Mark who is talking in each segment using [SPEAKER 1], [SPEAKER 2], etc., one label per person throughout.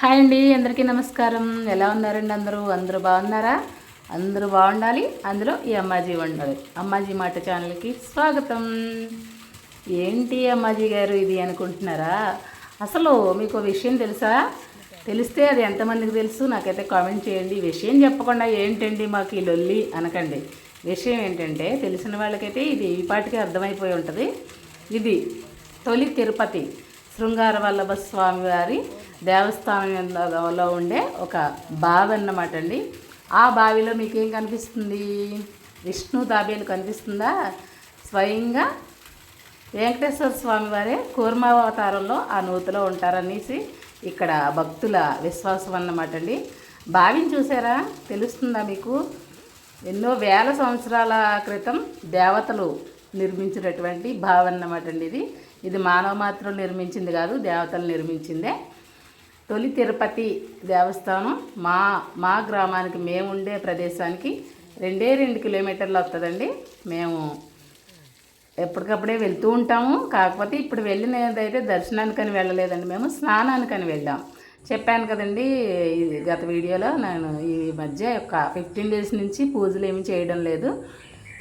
[SPEAKER 1] Hi అండి అందరికీ నమస్కారం. ఎలా ఉన్నారండి అందరూ? అందరూ బాగున్నారా? అందరూ బాగుండాలి. అందులో ఈ అమ్మాజీ ఉండాలి అమ్మాజీ మాట ఛానల్కి స్వాగతం. ఏంటి అమ్మాజీ గారు ఇది అనుకుంటున్నారా? అసలు మీకు విషయం తెలుసా? తెలిస్తే అది ఎంతమందికి తెలుసు? నాకైతే కామెంట్ చేయండి. విషయం చెప్పకుండా ఏంటండి మాకు ఈ లొల్లి అనకండి. విషయం ఏంటంటే తెలిసిన వాళ్ళకైతే ఇది ఈ పాటికి అర్థమైపోయి ఉంటుంది. ఇది తొలి తిరుపతి. శృంగార వల్లభ స్వామి వారి దేవస్థానంలో ఉండే ఒక బావి అన్నమాట అండి. ఆ బావిలో మీకేం కనిపిస్తుంది? విష్ణు తాబేలు కనిపిస్తుందా? స్వయంగా వెంకటేశ్వర స్వామి వారే కూర్మావతారంలో ఆ నూతిలో ఉంటారనేసి ఇక్కడ భక్తుల విశ్వాసం అన్నమాట అండి. బావిని చూసారా? తెలుస్తుందా మీకు? ఎన్నో వేల సంవత్సరాల క్రితం దేవతలు నిర్మించినటువంటి బావి అన్నమాట అండి ఇది. ఇది మానవ మాత్రం నిర్మించింది కాదు దేవతలు నిర్మించిందే. తొలి తిరుపతి దేవస్థానం మా మా గ్రామానికి మేము ఉండే ప్రదేశానికి రెండే రెండు కిలోమీటర్లు వస్తుందండి మేము ఎప్పటికప్పుడే వెళ్తూ ఉంటాము. కాకపోతే ఇప్పుడు వెళ్ళినదైతే దర్శనానికని వెళ్ళలేదండి మేము స్నానానికని వెళ్ళాం. చెప్పాను కదండి ఈ గత వీడియోలో నేను ఈ మధ్య ఒక ఫిఫ్టీన్ డేస్ నుంచి పూజలు ఏమి చేయడం లేదు.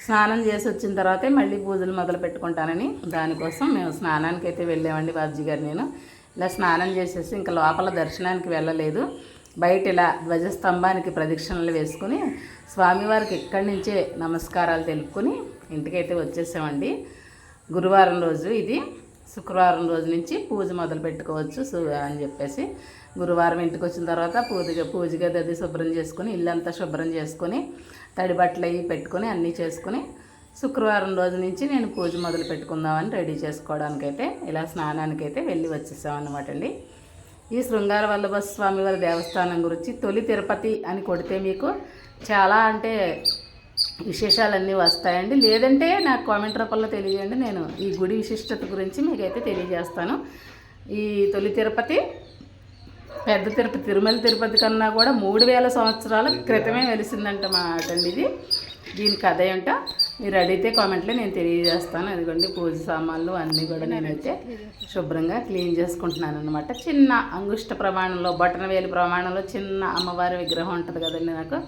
[SPEAKER 1] స్నానం చేసి వచ్చిన తర్వాతే మళ్ళీ పూజలు మొదలు పెట్టుకుంటానని దానికోసం మేము స్నానానికి అయితే వెళ్ళామండి బాబ్జీ గారు నేను. ఇలా స్నానం చేసేసి ఇంకా లోపల దర్శనానికి వెళ్ళలేదు. బయట ఇలా ధ్వజస్తంభానికి ప్రదక్షిణలు వేసుకుని స్వామివారికి ఇక్కడి నుంచే నమస్కారాలు తెలుపుకొని ఇంటికైతే వచ్చేసామండి. గురువారం రోజు ఇది. శుక్రవారం రోజు నుంచి పూజ మొదలు పెట్టుకోవచ్చు సు- అని చెప్పేసి గురువారం ఇంటికి వచ్చిన తర్వాత పూజ పూజ గది అది శుభ్రం చేసుకుని ఇల్లంతా శుభ్రం చేసుకొని తడి బట్టలు అవి పెట్టుకొని అన్నీ చేసుకుని శుక్రవారం రోజు నుంచి నేను పూజ మొదలు పెట్టుకుందామని రెడీ చేసుకోవడానికైతే ఇలా స్నానానికైతే వెళ్ళి వచ్చేసామన్నమాట అండి. ఈ శృంగార వల్లభ స్వామి వారి దేవస్థానం గురించి తొలి తిరుపతి అని కొడితే మీకు చాలా అంటే విశేషాలన్నీ వస్తాయండి. లేదంటే నాకు కామెంట్ రూపంలో తెలియజేయండి. నేను ఈ గుడి విశిష్టత గురించి మీకైతే తెలియజేస్తాను. ఈ తొలి తిరుపతి పెద్ద తిరుపతి తిరుమల తిరుపతి కన్నా కూడా మూడు వేల సంవత్సరాల క్రితమే వెలిసిందంట మాట అండి ఇది. దీని కథ ఏంట మీరు అడిగితే కామెంట్లో నేను తెలియజేస్తాను. అదిగోండి పూజ సామాన్లు అన్నీ కూడా నేనైతే శుభ్రంగా క్లీన్ చేసుకుంటున్నాను అనమాట చిన్న అంగుష్ట ప్రమాణంలో బటన ప్రమాణంలో చిన్న అమ్మవారి విగ్రహం ఉంటుంది కదండి నాకు.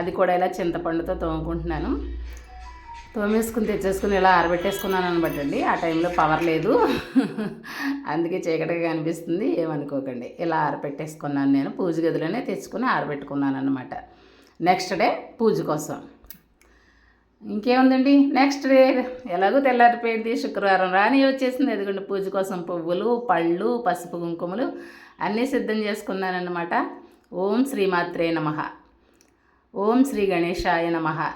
[SPEAKER 1] అది కూడా ఇలా చింతపండుతో తోముకుంటున్నాను. తోమేసుకుని తెచ్చేసుకుని ఇలా ఆరబెట్టేసుకున్నాను అనమాట అండి ఆ టైంలో పవర్ లేదు. అందుకే చీకటిగా కనిపిస్తుంది. ఏమనుకోకండి. ఇలా ఆరబెట్టేసుకున్నాను నేను. పూజ గదిలోనే తెచ్చుకుని ఆరబెట్టుకున్నాను అనమాట నెక్స్ట్ డే పూజ కోసం. ఇంకేముందండి? నెక్స్ట్ డే ఎలాగో తెల్లారిపోయింది. శుక్రవారం రాని వచ్చేసింది. ఎదుగుండి పూజ కోసం పువ్వులు పళ్ళు పసుపు కుంకుమలు అన్నీ సిద్ధం చేసుకున్నానన్నమాట. ఓం శ్రీమాత్రే నమ. ఓం శ్రీ గణేశాయ నమ.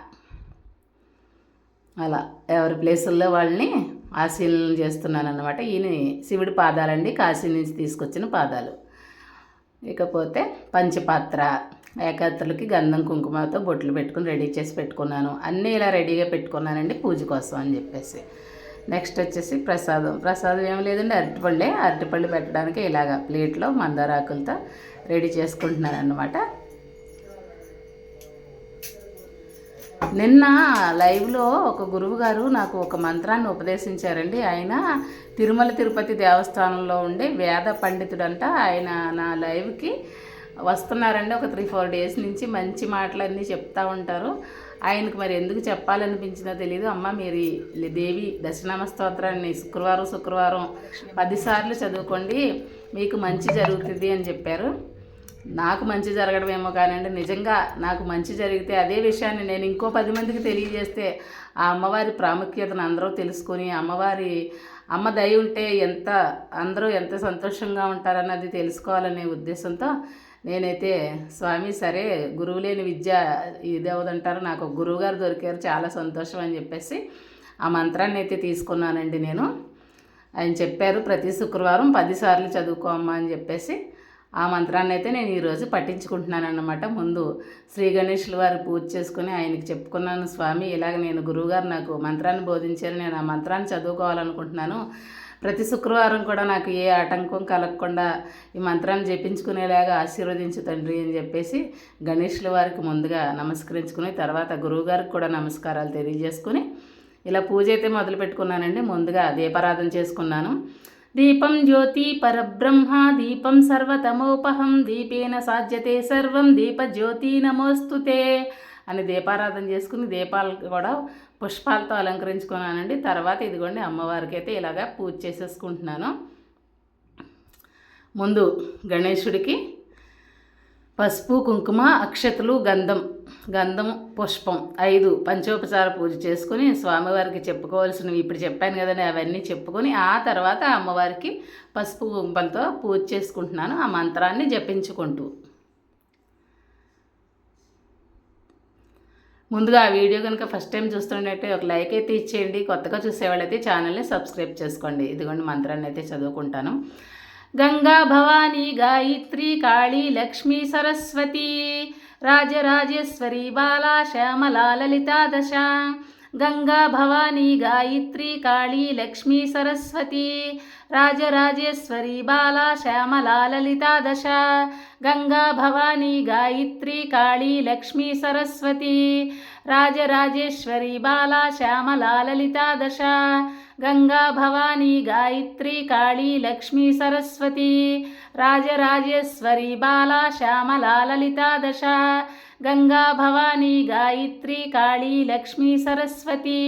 [SPEAKER 1] అలా. ఎవరి ప్లేసుల్లో వాళ్ళని ఆశీలన చేస్తున్నాను అనమాట ఈయన శివుడి పాదాలండి. కాశీ నుంచి తీసుకొచ్చిన పాదాలు. ఇకపోతే పంచపాత్ర ఏకాత్రులకి గంధం కుంకుమతో బొట్లు పెట్టుకుని రెడీ చేసి పెట్టుకున్నాను. అన్నీ ఇలా రెడీగా పెట్టుకున్నానండి పూజ కోసం అని చెప్పేసి. నెక్స్ట్ వచ్చేసి ప్రసాదం. ప్రసాదం ఏం లేదండి. అరటిపళ్ళే. అరటిపళ్ళు పెట్టడానికి ఇలాగ ప్లేట్లో మందారాకులతో రెడీ చేసుకుంటున్నాను అనమాట నిన్న లైవ్లో ఒక గురువు గారు నాకు ఒక మంత్రాన్ని ఉపదేశించారండి. ఆయన తిరుమల తిరుపతి దేవస్థానంలో ఉండే వేద పండితుడంట. ఆయన నా లైవ్కి వస్తున్నారండి. ఒక త్రీ ఫోర్ డేస్ నుంచి మంచి మాటలన్నీ చెప్తా ఉంటారు. ఆయనకు మరి ఎందుకు చెప్పాలనిపించిందో తెలియదు అమ్మ మీరు దేవి దశనామ స్తోత్రాన్ని శుక్రవారం శుక్రవారం పదిసార్లు చదువుకోండి. మీకు మంచి జరుగుతుంది అని చెప్పారు. నాకు మంచి జరగడమేమో కానండి నిజంగా నాకు మంచి జరిగితే అదే విషయాన్ని నేను ఇంకో పది మందికి తెలియజేస్తే ఆ అమ్మవారి ప్రాముఖ్యతను అందరూ తెలుసుకొని అమ్మవారి అమ్మ దయ ఉంటే ఎంత అందరూ ఎంత సంతోషంగా ఉంటారన్నది తెలుసుకోవాలనే ఉద్దేశంతో నేనైతే స్వామి సరే గురువు లేని విద్య ఇదేవదంటారు నాకు గురువుగారు గురువు గారు దొరికారు చాలా సంతోషం అని చెప్పేసి ఆ మంత్రాన్ని అయితే తీసుకున్నానండి నేను. ఆయన చెప్పారు ప్రతి శుక్రవారం పదిసార్లు చదువుకో అమ్మా అని చెప్పేసి ఆ మంత్రాన్ని అయితే నేను ఈరోజు పట్టించుకుంటున్నాను అన్నమాట ముందు శ్రీ గణేషుల వారు పూజ చేసుకుని ఆయనకి చెప్పుకున్నాను స్వామి ఇలాగ నేను గురువుగారు నాకు మంత్రాన్ని బోధించారు నేను ఆ మంత్రాన్ని చదువుకోవాలనుకుంటున్నాను. ప్రతి శుక్రవారం కూడా నాకు ఏ ఆటంకం కలగకుండా ఈ మంత్రాన్ని జపించుకునేలాగా ఆశీర్వదించు తండ్రి అని చెప్పేసి గణేషుల వారికి ముందుగా నమస్కరించుకుని తర్వాత గురువుగారికి కూడా నమస్కారాలు తెలియజేసుకుని ఇలా పూజ అయితే మొదలు పెట్టుకున్నానండి ముందుగా దీపారాధన చేసుకున్నాను. దీపం జ్యోతి పరబ్రహ్మ దీపం సర్వతమోపహం దీపేన సాధ్యతే సర్వం దీపజ్యోతి నమోస్తుతే అని దీపారాధన చేసుకుని దీపాలు కూడా పుష్పాలతో అలంకరించుకున్నానండి. తర్వాత ఇదిగోండి అమ్మవారికి అయితే ఇలాగా పూజ చేసేసుకుంటున్నాను. ముందు గణేశుడికి పసుపు కుంకుమ అక్షతలు గంధం గంధం పుష్పం ఐదు పంచోపచార పూజ చేసుకుని స్వామివారికి చెప్పుకోవాల్సినవి ఇప్పుడు చెప్పాను కదండి అవన్నీ చెప్పుకొని ఆ తర్వాత అమ్మవారికి పసుపు గుంపలతో పూజ చేసుకుంటున్నాను ఆ మంత్రాన్ని జపించుకుంటూ. ముందుగా ఆ వీడియో కనుక ఫస్ట్ టైం చూస్తున్నట్టే ఒక లైక్ అయితే ఇచ్చేయండి కొత్తగా చూసేవాళ్ళైతే ఛానల్ని సబ్స్క్రైబ్ చేసుకోండి ఇదిగోండి మంత్రాన్ని అయితే చదువుకుంటాను. గంగా భవానీ గాయత్రి కాళీ లక్ష్మీ సరస్వతి రాజరాజేశ్వరి బాలా శ్యామలా లలితా దశ గంగా భవానీ గాయత్రి కాళీ లక్ష్మీ సరస్వతి రాజరాజేశ్వరి బాలా శ్యామలా లలితా దశ గంగా భవానీ గాయత్రి కాళీ లక్ష్మీ సరస్వతి రాజరాజేశ్వరి బాలా శ్యామలాలలితా దశ గంగా భవానీ గాయత్రి కాళీ లక్ష్మీ సరస్వతి రాజరాజేశ్వరి బాలా శ్యామలాలలితా దశ గంగా భవానీ గాయత్రి కాళీ లక్ష్మీ సరస్వతి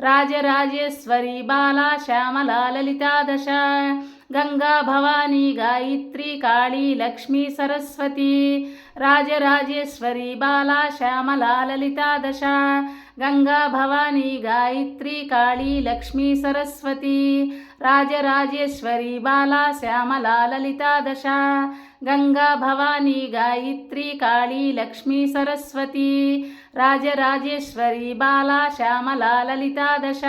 [SPEAKER 1] రాజరాజేశ్వరి బాలా శ్యామలాలలితా దశ గంగా భవానీ గాయత్రి కాళీ లక్ష్మీ సరస్వతి రాజరాజేశ్వరి బాలా శ్యామలా లలితా దశ గంగా భవానీ గాయత్రి కాళీ లక్ష్మీ సరస్వతి రాజరాజేశ్వరి బాలా శ్యామలా లలితా దశ గంగా భవానీ గాయత్రి కాళీ లక్ష్మీ సరస్వతి రాజరాజేశ్వరి బాలా శ్యామలా లలితా దశ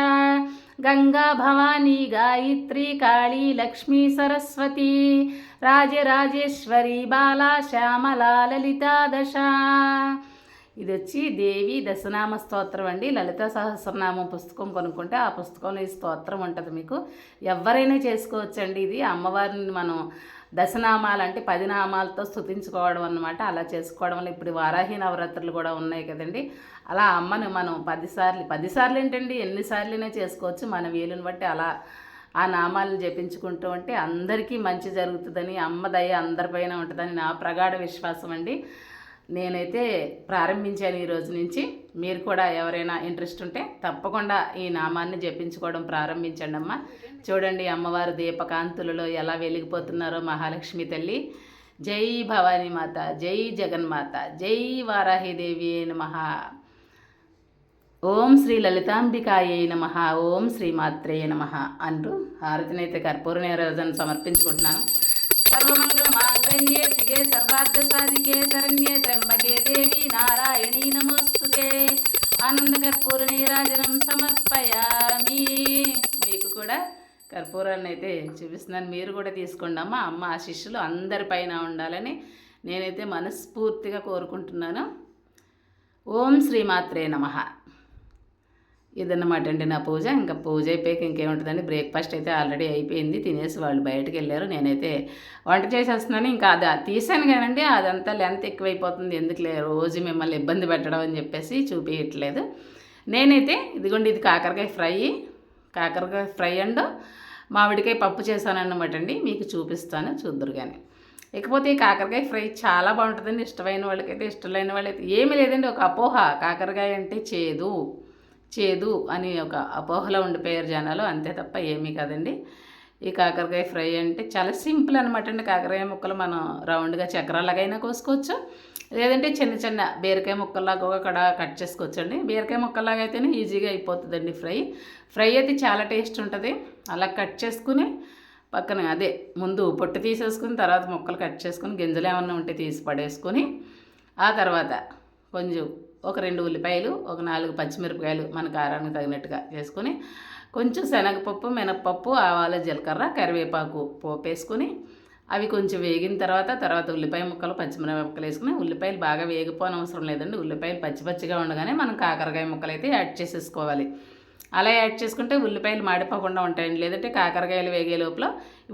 [SPEAKER 1] గంగా భవానీ గాయత్రి కాళీ లక్ష్మీ సరస్వతి రాజరాజేశ్వరి బాలా శ్యామలా లలితా దశ. ఇది వచ్చి దేవి దశనామ స్తోత్రం అండి. లలిత సహస్రనామ పుస్తకం కొనుక్కుంటే ఆ పుస్తకంలో ఈ స్తోత్రం ఉంటుంది మీకు. ఎవరైనా చేసుకోవచ్చండి ఇది. అమ్మవారిని మనం దశనామాలు అంటే పది నామాలతో స్థుతించుకోవడం అనమాట అలా చేసుకోవడం వల్ల ఇప్పుడు వారాహి నవరాత్రులు కూడా ఉన్నాయి కదండి. అలా అమ్మని మనం పదిసార్లు పదిసార్లు ఏంటండి? ఎన్నిసార్లునే చేసుకోవచ్చు. మన వీలుని బట్టి అలా ఆ నామాలను జపించుకుంటూ ఉంటే అందరికీ మంచి జరుగుతుందని అమ్మ దయ అందరిపైన ఉంటుందని నా ప్రగాఢ విశ్వాసం అండి. నేనైతే ప్రారంభించాను ఈ రోజు నుంచి. మీరు కూడా ఎవరైనా ఇంట్రెస్ట్ ఉంటే తప్పకుండా ఈ నామాన్ని జపించుకోవడం ప్రారంభించండి అమ్మ. చూడండి అమ్మవారు దీపకాంతులలో ఎలా వెలిగిపోతున్నారో మహాలక్ష్మి తల్లి. జై భవానీ మాత జై జగన్మాత జై వారాహిదేవి నమ. ఓం శ్రీ లలితాంబికాయ నమ ఓం శ్రీ మాత్రేయ నమ అంటూ హారతినైతే కర్పూర నీరాజను సమర్పించుకుంటున్నాను. సర్వమంగళమాంగళ్యే మాంగళ్యే సర్వార్థ సాధికే శరణ్యే త్రంబకే దేవి నారాయణీ నమోస్తుతే ఆనంద కర్పూర నీరాజనం సమర్పయామి. మీకు కూడా కర్పూరాన్ని అయితే చూపిస్తున్నాను. మీరు కూడా తీసుకోండి అమ్మ. అమ్మ ఆశిష్యులు అందరిపైన ఉండాలని నేనైతే మనస్ఫూర్తిగా కోరుకుంటున్నాను. ఓం శ్రీమాత్రే నమ. ఇదన్నమాట అండి నా పూజ. ఇంకా పూజ అయిపోయాక ఇంకేముంటుందండి? బ్రేక్ఫాస్ట్ అయితే ఆల్రెడీ అయిపోయింది. తినేసి వాళ్ళు బయటకు వెళ్ళారు నేనైతే వంట చేసేస్తున్నాను. ఇంకా అది తీసాను కానండి. అదంతా లెంత్ ఎక్కువైపోతుంది. ఎందుకులే? రోజు మిమ్మల్ని ఇబ్బంది పెట్టడం అని చెప్పేసి చూపించట్లేదు నేనైతే ఇదిగోండి ఇది కాకరకాయ ఫ్రై. కాకరకాయ ఫ్రై అండ్ మామిడికాయ పప్పు చేశానన్నమాట అండి. మీకు చూపిస్తాను. చూద్దరు కానీ ఇకపోతే ఈ కాకరకాయ ఫ్రై చాలా బాగుంటుందండి. ఇష్టమైన వాళ్ళకైతే ఇష్టం లేని వాళ్ళైతే ఏమీ లేదండి. ఒక అపోహ. కాకరకాయ అంటే చేదు. చేదు అని ఒక అపోహలో ఉండిపోయారు జనాలు అంతే తప్ప ఏమీ కాదండి. ఈ కాకరకాయ ఫ్రై అంటే చాలా సింపుల్ అనమాట అండి. కాకరకాయ ముక్కలు మనం రౌండ్గా చక్రాలగైనా కోసుకోవచ్చు. లేదంటే చిన్న చిన్న బీరకాయ ముక్కల్లాగా అక్కడ కట్ చేసుకోవచ్చు అండి. బీరకాయ ముక్కల్లాగా అయితేనే ఈజీగా అయిపోతుందండి ఫ్రై. ఫ్రై అయితే చాలా టేస్ట్ ఉంటుంది. అలా కట్ చేసుకుని పక్కన అదే ముందు పొట్టు తీసేసుకుని తర్వాత ముక్కలు కట్ చేసుకుని గింజలు ఏమన్నా ఉంటే తీసి పడేసుకొని ఆ తర్వాత కొంచెం ఒక రెండు ఉల్లిపాయలు ఒక నాలుగు పచ్చిమిరపకాయలు మన కారానికి తగినట్టుగా చేసుకొని కొంచెం శనగపప్పు మినప్పప్పు ఆవాల జీలకర్ర కరివేపాకు పోపు వేసుకొని అవి కొంచెం వేగిన తర్వాత తర్వాత ఉల్లిపాయ ముక్కలు పచ్చిమిరపకాయలు వేసుకుని ఉల్లిపాయలు బాగా వేగిపోనవసరం లేదండి. ఉల్లిపాయలు పచ్చి పచ్చిగా ఉండగానే మనం కాకరకాయ ముక్కలు అయితే యాడ్ చేసేసుకోవాలి. అలా యాడ్ చేసుకుంటే ఉల్లిపాయలు మాడిపోకుండా ఉంటాయండి. లేదంటే కాకరకాయలు వేగే లోపల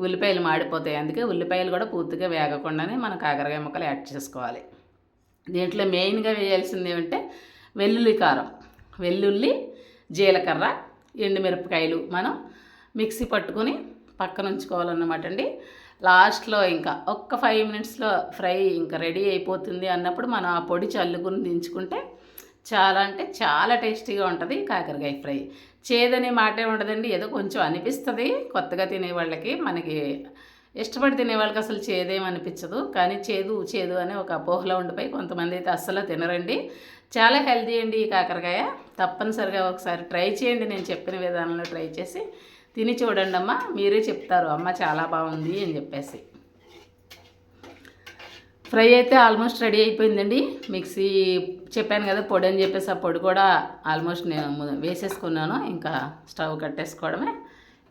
[SPEAKER 1] ఉల్లిపాయలు మాడిపోతాయి. అందుకే ఉల్లిపాయలు కూడా పూర్తిగా వేగకుండానే మనం కాకరకాయ ముక్కలు యాడ్ చేసుకోవాలి. దీంట్లో మెయిన్గా వేయాల్సింది ఏమంటే వెల్లుల్లి కారం. వెల్లుల్లి జీలకర్ర ఎండుమిరపకాయలు మనం మిక్సీ పట్టుకొని పక్కన ఉంచుకోవాలన్నమాట అండి. లాస్ట్లో ఇంకా ఒక్క ఫైవ్ మినిట్స్లో ఫ్రై ఇంకా రెడీ అయిపోతుంది అన్నప్పుడు మనం ఆ పొడి చల్లుకుని దించుకుంటే చాలా అంటే చాలా టేస్టీగా ఉంటుంది కాకరకాయ ఫ్రై. చేదనే మాటే ఉండదండి. ఏదో కొంచెం అనిపిస్తుంది కొత్తగా తినే వాళ్ళకి మనకి ఇష్టపడి తినే వాళ్ళకి అసలు చేదేమనిపించదు. కానీ చేదు చేదు అనే ఒక అపోహలో ఉండిపోయి కొంతమంది అయితే అస్సలు తినరండి. చాలా హెల్తీ అండి ఈ కాకరకాయ. తప్పనిసరిగా ఒకసారి ట్రై చేయండి. నేను చెప్పిన విధానంలో ట్రై చేసి తిని చూడండి అమ్మ. మీరే చెప్తారు. అమ్మ చాలా బాగుంది అని చెప్పేసి. ఫ్రై అయితే ఆల్మోస్ట్ రెడీ అయిపోయిందండి. మిక్సీ చెప్పాను కదా పొడి అని చెప్పేసి ఆ పొడి కూడా ఆల్మోస్ట్ నేను వేసేసుకున్నాను. ఇంకా స్టవ్ కట్టేసుకోవడమే.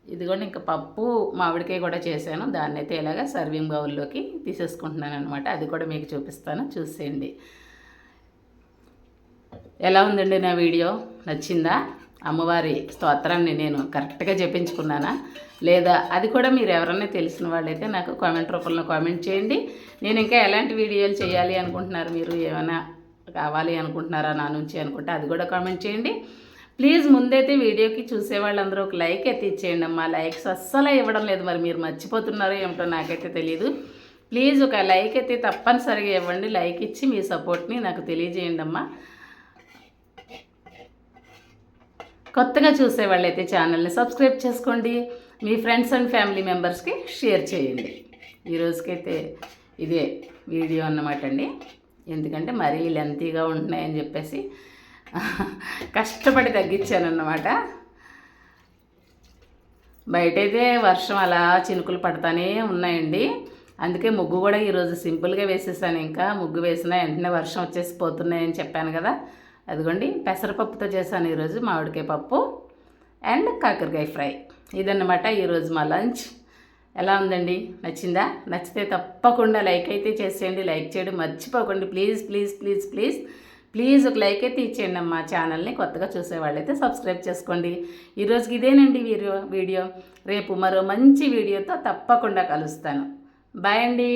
[SPEAKER 1] ఇదిగోండి ఇంకా పప్పు మామిడికాయ కూడా చేశాను. దాన్ని అయితే ఇలాగా సర్వింగ్ బౌల్లోకి తీసేసుకుంటున్నాను అనమాట అది కూడా మీకు చూపిస్తాను. చూసేయండి. ఎలా ఉందండి నా వీడియో? నచ్చిందా? అమ్మవారి స్తోత్రాన్ని నేను కరెక్ట్గా చెప్పించుకున్నానా లేదా అది కూడా మీరు ఎవరైనా తెలిసిన వాళ్ళైతే నాకు కామెంట్ రూపంలో కామెంట్ చేయండి. నేను ఇంకా ఎలాంటి వీడియోలు చేయాలి అనుకుంటున్నారు మీరు? ఏమైనా కావాలి అనుకుంటున్నారా నా నుంచి అనుకుంటే అది కూడా కామెంట్ చేయండి. ప్లీజ్ ముందైతే వీడియోకి చూసే వాళ్ళందరూ ఒక లైక్ అయితే ఇచ్చేయండి అమ్మా. లైక్స్ అస్సలు ఇవ్వడం లేదు మరి మీరు మర్చిపోతున్నారో ఏమిటో నాకైతే తెలియదు ప్లీజ్ ఒక లైక్ అయితే తప్పనిసరిగా ఇవ్వండి. లైక్ ఇచ్చి మీ సపోర్ట్ని నాకు తెలియజేయండి అమ్మా. కొత్తగా చూసే వాళ్ళైతే ఛానల్ని సబ్స్క్రైబ్ చేసుకోండి. మీ ఫ్రెండ్స్ అండ్ ఫ్యామిలీ మెంబర్స్కి షేర్ చేయండి. ఈరోజుకైతే ఇదే వీడియో అన్నమాట అండి. ఎందుకంటే మరీ లెంతీగా ఉంటున్నాయని చెప్పేసి కష్టపడి తగ్గించానన్నమాట. బయటైతే వర్షం అలా చినుకులు పడతానే ఉన్నాయండి. అందుకే ముగ్గు కూడా ఈరోజు సింపుల్గా వేసేసాను. ఇంకా ముగ్గు వేసిన వెంటనే వర్షం వచ్చేసి పోతున్నాయని చెప్పాను కదా. అదిగోండి పెసరపప్పుతో చేశాను ఈరోజు మామిడికాయ పప్పు అండ్ కాకరకాయ ఫ్రై. ఇదన్నమాట ఈరోజు మా లంచ్. ఎలా ఉందండి? నచ్చిందా? నచ్చితే తప్పకుండా లైక్ అయితే చేసేయండి. లైక్ చేయడం మర్చిపోకండి. Please please please please. Please ఒక లైక్ అయితే ఇచ్చేయండి అమ్మా. ఛానల్ని కొత్తగా చూసేవాళ్ళైతే సబ్స్క్రైబ్ చేసుకోండి. ఈరోజుకి ఇదేనండి వీడియో వీడియో. రేపు మరో మంచి వీడియోతో తప్పకుండా కలుస్తాను. బాయ్ అండి.